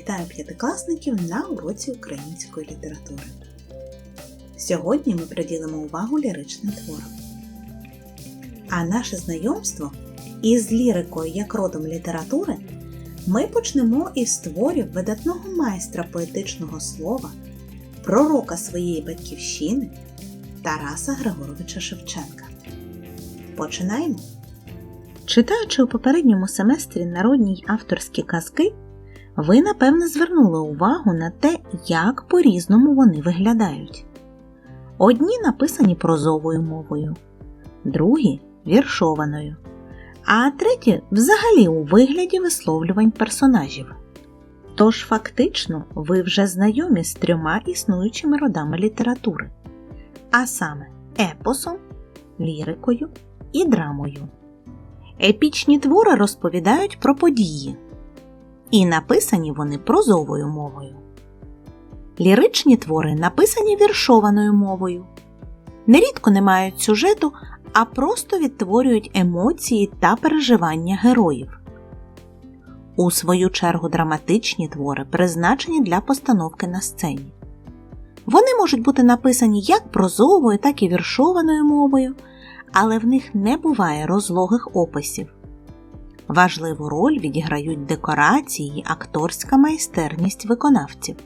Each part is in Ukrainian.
вітає п'ятикласників на уроці української літератури. Сьогодні ми приділимо увагу ліричним творам. А наше знайомство із лірикою як родом літератури ми почнемо із творів видатного майстра поетичного слова, пророка своєї батьківщини Тараса Григоровича Шевченка. Починаємо! Читаючи у попередньому семестрі народні авторські казки, ви напевне звернули увагу на те, як по-різному вони виглядають. Одні написані прозовою мовою, другі віршованою, а треті взагалі у вигляді висловлювань персонажів. Тож фактично ви вже знайомі з трьома існуючими родами літератури, а саме епосом, лірикою і драмою. Епічні твори розповідають про події, і написані вони прозовою мовою. Ліричні твори написані віршованою мовою. Нерідко не мають сюжету, а просто відтворюють емоції та переживання героїв. У свою чергу драматичні твори призначені для постановки на сцені. Вони можуть бути написані як прозовою, так і віршованою мовою, але в них не буває розлогих описів. Важливу роль відіграють декорації акторська майстерність виконавців.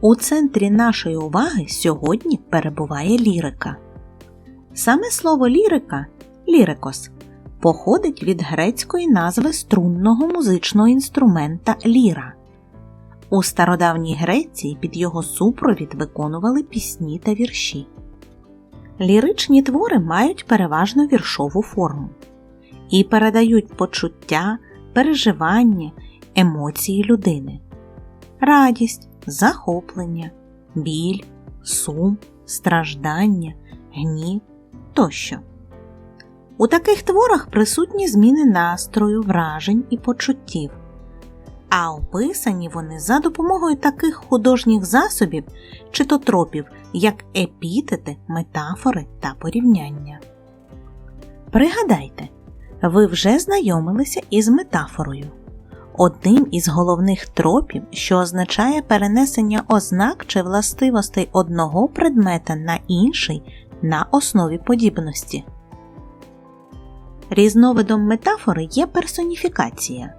У центрі нашої уваги сьогодні перебуває лірика. Саме слово лірика лірикос походить від грецької назви струнного музичного інструмента ліра. У стародавній Греції під його супровід виконували пісні та вірші. Ліричні твори мають переважно віршову форму і передають почуття, переживання, емоції людини, радість, захоплення, біль, сум, страждання, гнів тощо. У таких творах присутні зміни настрою, вражень і почуттів, а описані вони за допомогою таких художніх засобів чи то тропів, як епітети, метафори та порівняння. Пригадайте, ви вже знайомилися із метафорою, одним із головних тропів, що означає перенесення ознак чи властивостей одного предмета на інший на основі подібності. Різновидом метафори є персоніфікація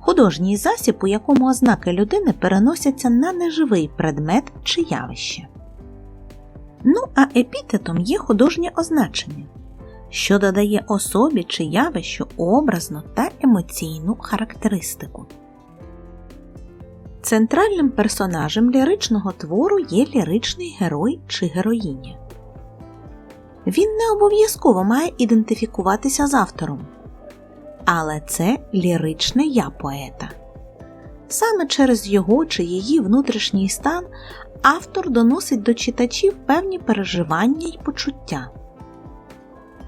художній засіб, у якому ознаки людини переносяться на неживий предмет чи явище. Ну а епітетом є художнє означення, що додає особі чи явищу образну та емоційну характеристику. Центральним персонажем ліричного твору є ліричний герой чи героїня. Він не обов'язково має ідентифікуватися з автором, але це ліричне я поета. Саме через його чи її внутрішній стан автор доносить до читачів певні переживання й почуття.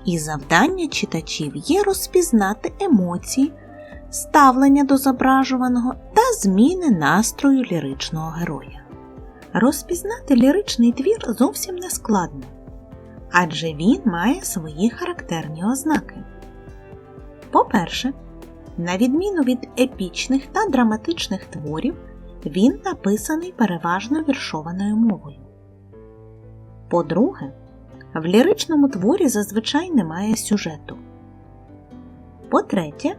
І завдання читачів є розпізнати емоції, ставлення до зображуваного та зміни настрою ліричного героя. Розпізнати ліричний твір зовсім не складно, адже він має свої характерні ознаки. По-перше, на відміну від епічних та драматичних творів, він написаний переважно віршованою мовою. По-друге, в ліричному творі зазвичай немає сюжету. По-третє,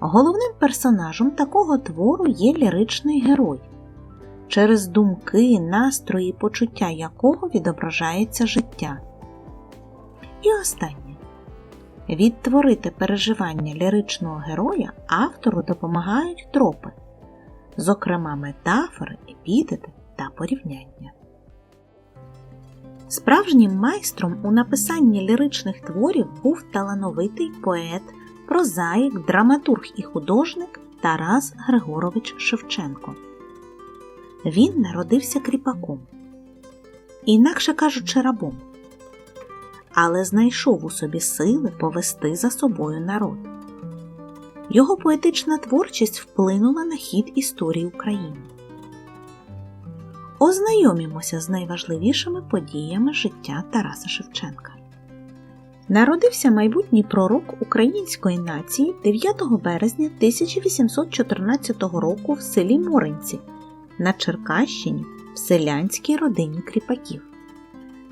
головним персонажем такого твору є ліричний герой, через думки, настрої почуття якого відображається життя. І останнє. Відтворити переживання ліричного героя автору допомагають тропи, зокрема метафори, епітети та порівняння. Справжнім майстром у написанні ліричних творів був талановитий поет, прозаїк, драматург і художник Тарас Григорович Шевченко. Він народився кріпаком, інакше кажучи, рабом але знайшов у собі сили повести за собою народ. Його поетична творчість вплинула на хід історії України. Ознайомімося з найважливішими подіями життя Тараса Шевченка. Народився майбутній пророк української нації 9 березня 1814 року в селі Моринці на Черкащині в селянській родині кріпаків.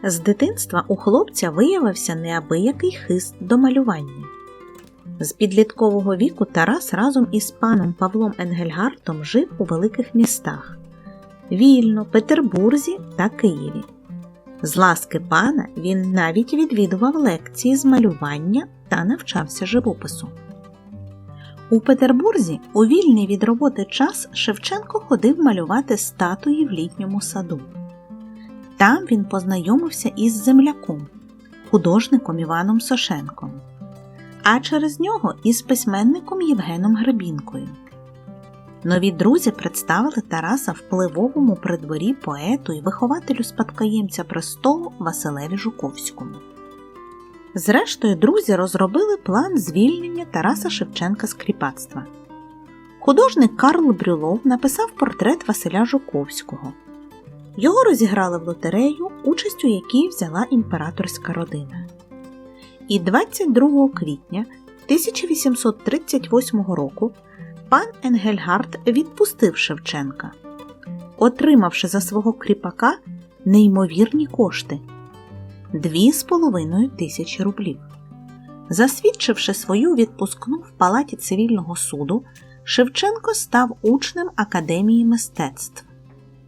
З дитинства у хлопця виявився неабиякий хист до малювання. З підліткового віку Тарас разом із паном Павлом Енгельгартом жив у великих містах Вільно, Петербурзі та Києві. З ласки пана він навіть відвідував лекції з малювання та навчався живопису. У Петербурзі у вільний від роботи час Шевченко ходив малювати статуї в літньому саду. Там він познайомився із земляком, художником Іваном Сошенком, а через нього із письменником Євгеном Гребінкою. Нові друзі представили Тараса впливовому при дворі поету і вихователю спадкоємця престолу Василеві Жуковському. Зрештою, друзі розробили план звільнення Тараса Шевченка з кріпацтва. Художник Карл Брюлов написав портрет Василя Жуковського. Його розіграли в лотерею, участь у якій взяла імператорська родина. І 22 квітня 1838 року пан Енгельгард відпустив Шевченка, отримавши за свого кріпака неймовірні кошти дві з половиною тисячі рублів. Засвідчивши свою відпускну в палаті цивільного суду, Шевченко став учнем Академії мистецтв,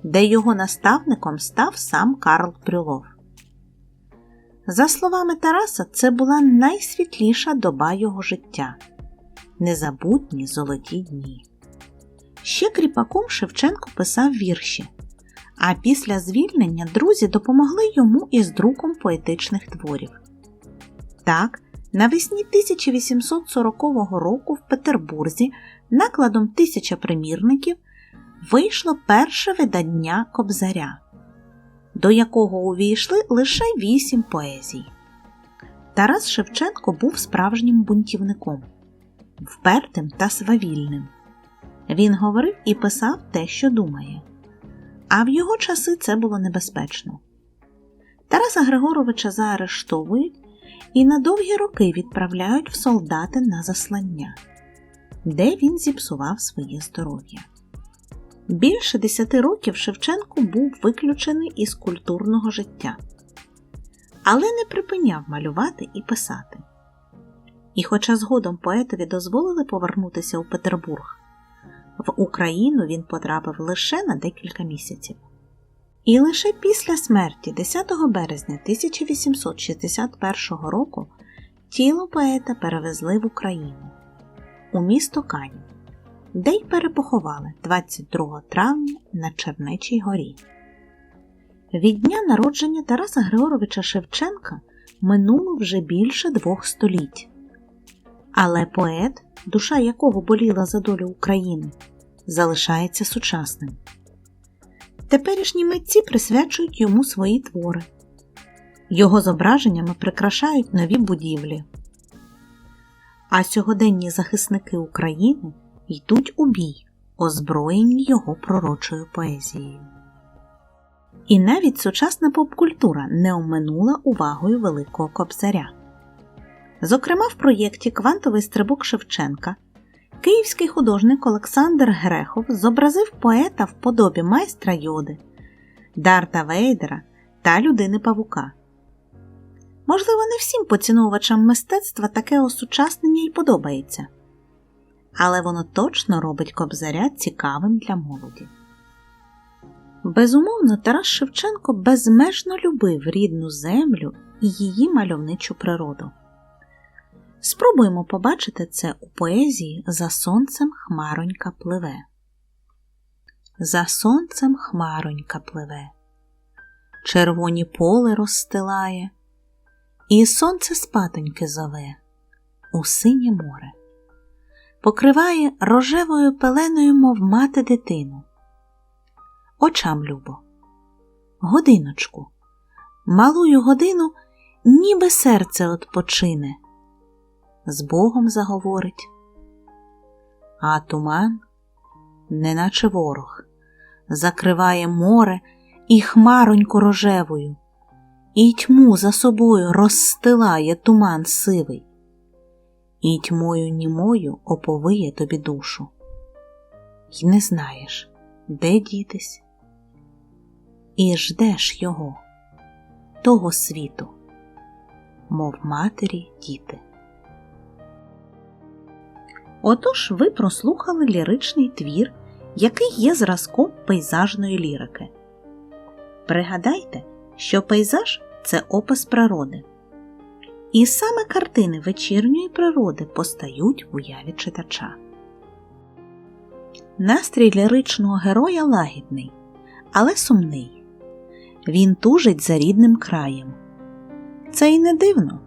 де його наставником став сам Карл Брюлов. За словами Тараса, це була найсвітліша доба його життя незабутні золоті дні. Ще кріпаком Шевченко писав вірші, а після звільнення друзі допомогли йому із друком поетичних творів. Так, навесні 1840 року в Петербурзі накладом тисяча примірників вийшло перше видання Кобзаря, до якого увійшли лише вісім поезій. Тарас Шевченко був справжнім бунтівником, впертим та свавільним. Він говорив і писав те, що думає. А в його часи це було небезпечно. Тараса Григоровича заарештовують і на довгі роки відправляють в солдати на заслання, де він зіпсував своє здоров'я. Більше десяти років Шевченко був виключений із культурного життя, але не припиняв малювати і писати. І, хоча згодом поетові дозволили повернутися у Петербург, в Україну він потрапив лише на декілька місяців. І лише після смерті 10 березня 1861 року тіло поета перевезли в Україну у місто Канів, де й перепоховали 22 травня на Чернечій горі. Від дня народження Тараса Григоровича Шевченка минуло вже більше двох століть. Але поет, душа якого боліла за долю України, залишається сучасним. Теперішні митці присвячують йому свої твори, його зображеннями прикрашають нові будівлі. А сьогоденні захисники України йдуть у бій, озброєні його пророчою поезією. І навіть сучасна попкультура не оминула увагою Великого Кобзаря. Зокрема, в проєкті Квантовий стрибок Шевченка київський художник Олександр Грехов зобразив поета в подобі майстра Йоди, Дарта Вейдера та людини Павука. Можливо, не всім поціновувачам мистецтва таке осучаснення й подобається, але воно точно робить кобзаря цікавим для молоді. Безумовно, Тарас Шевченко безмежно любив рідну землю і її мальовничу природу. Спробуємо побачити це у поезії За сонцем хмаронька пливе. За сонцем хмаронька пливе, червоні поле розстилає, і сонце спатоньки зове у синє море, покриває рожевою пеленою, мов мати дитину. Очам любо, годиночку, малую годину, ніби серце отпочине з Богом заговорить. А туман, неначе ворог, закриває море і хмароньку рожевою, і тьму за собою розстилає туман сивий, і тьмою німою оповиє тобі душу, й не знаєш, де дітись, і ждеш його, того світу, мов матері діти. Отож ви прослухали ліричний твір, який є зразком пейзажної лірики. Пригадайте, що пейзаж це опис природи. І саме картини вечірньої природи постають в уяві читача. Настрій ліричного героя лагідний, але сумний. Він тужить за рідним краєм. Це й не дивно,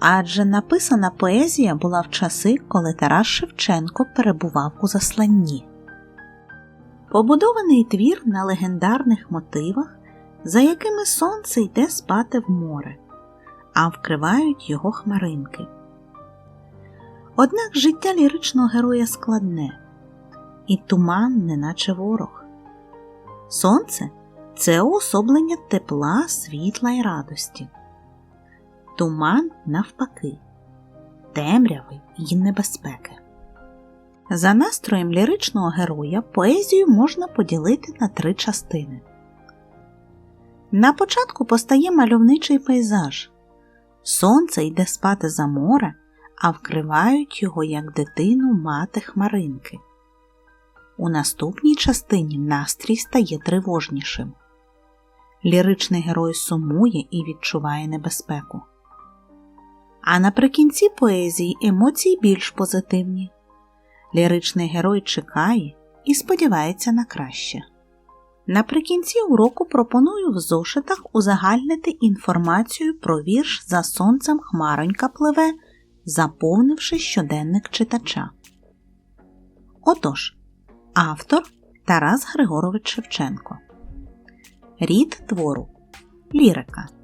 адже написана поезія була в часи, коли Тарас Шевченко перебував у засланні. Побудований твір на легендарних мотивах за якими сонце йде спати в море, а вкривають його хмаринки. Однак життя ліричного героя складне, і туман, неначе ворог. Сонце це уособлення тепла, світла й радості. Туман навпаки, темряви й небезпеки. За настроєм ліричного героя поезію можна поділити на три частини. На початку постає мальовничий пейзаж. Сонце йде спати за море, а вкривають його як дитину мати хмаринки. У наступній частині настрій стає тривожнішим. Ліричний герой сумує і відчуває небезпеку. А наприкінці поезії емоції більш позитивні. Ліричний герой чекає і сподівається на краще. Наприкінці уроку пропоную в зошитах узагальнити інформацію про вірш за сонцем Хмаронька пливе, заповнивши щоденник читача. Отож, автор Тарас Григорович Шевченко. Рід твору Лірика.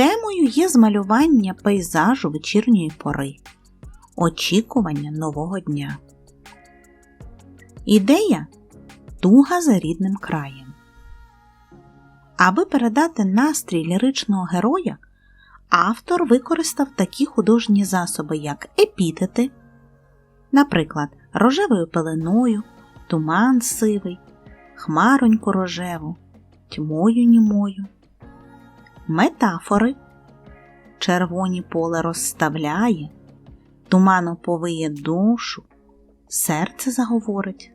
Темою є змалювання пейзажу вечірньої пори, очікування нового дня. Ідея туга за рідним краєм. Аби передати настрій ліричного героя, автор використав такі художні засоби, як епітети, наприклад, рожевою пеленою, туман сивий, хмароньку рожеву, тьмою німою, метафори, червоні поле розставляє, туман оповиє душу, серце заговорить.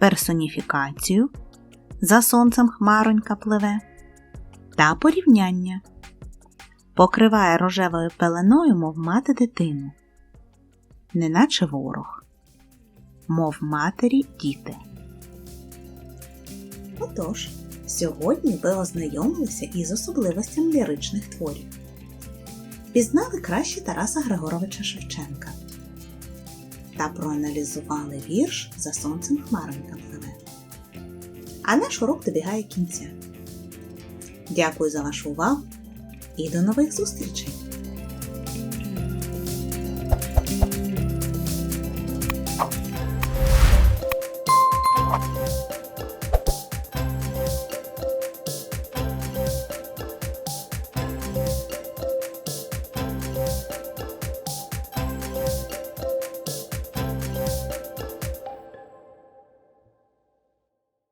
Персоніфікацію за сонцем хмаронька пливе та порівняння. Покриває рожевою пеленою, мов мати дитину, неначе ворог, мов матері діти. Отож, сьогодні ви ознайомилися із особливостями ліричних творів. Пізнали краще Тараса Григоровича Шевченка та проаналізували вірш за сонцем хмаронька пливе. А наш урок добігає кінця. Дякую за вашу увагу і до нових зустрічей!